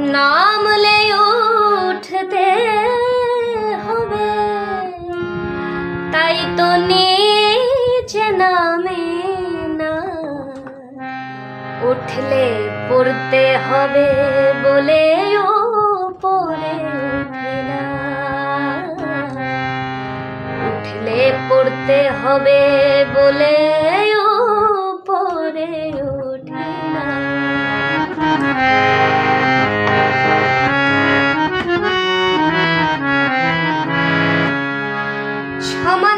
নাম নামলে উঠতে হবে। তাই তো নিচে নামে না। উঠলে পড়তে হবে বলে ও পড়ে উঠলে পড়তে হবে বলে ও পড়ে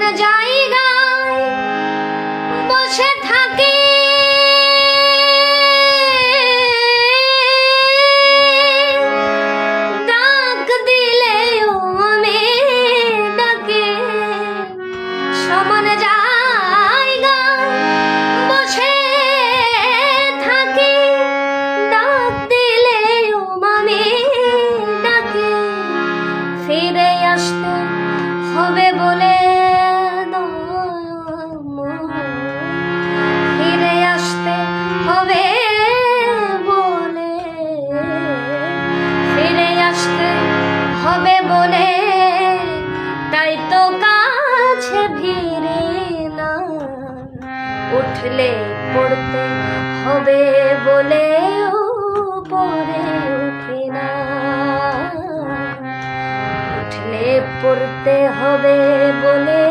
সমান জায়গায় উঠলে পড়তে হবে বলে পরে পড়ে না। উঠলে পড়তে হবে বলে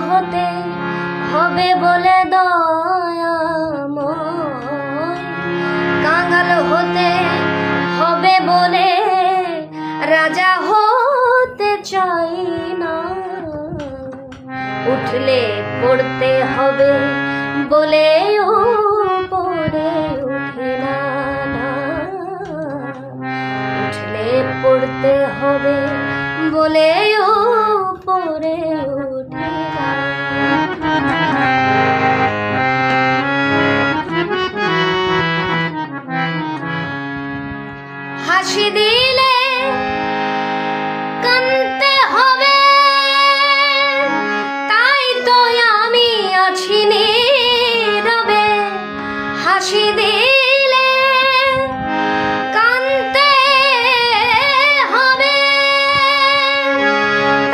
হতে হবে বলে দয়াময় কাঙাল হতে হবে বলে রাজা হতে চাই না উঠলে পড়তে হবে বলে পড়ে না না। উঠলে পড়তে হবে বলে ও পড়ে হাসি দিলে কানতে হবে। তাই তো আমি আছি নীরবে। হাসি দিলে কানতে হবে।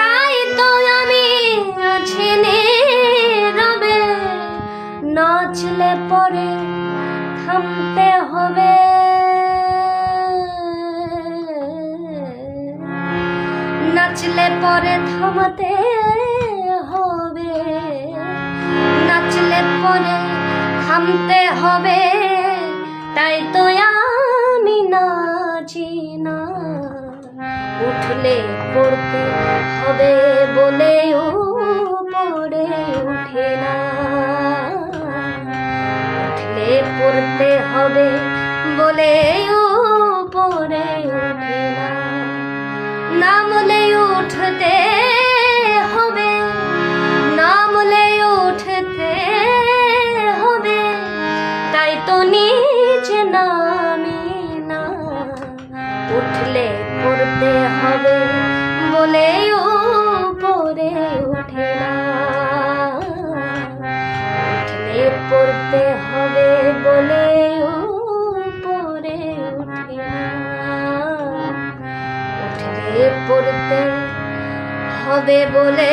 তাই তো আমি আছি নীরবে। নাচলে পরে থামতে হবে। নাচলে পরে থামাতে হবে। নাচলে পরে থামতে হবে, তাই তো আমি নাচি না। উঠলে পড়তে হবে বলে উঠতে হবে নামলে উঠতে হবে। তাই তো নিচে নামি না উঠলে পড়তে হবে বলে পড়ে ওঠে না। উঠলে পড়তে হবে বলে না। উঠলে পড়তে হবে বলে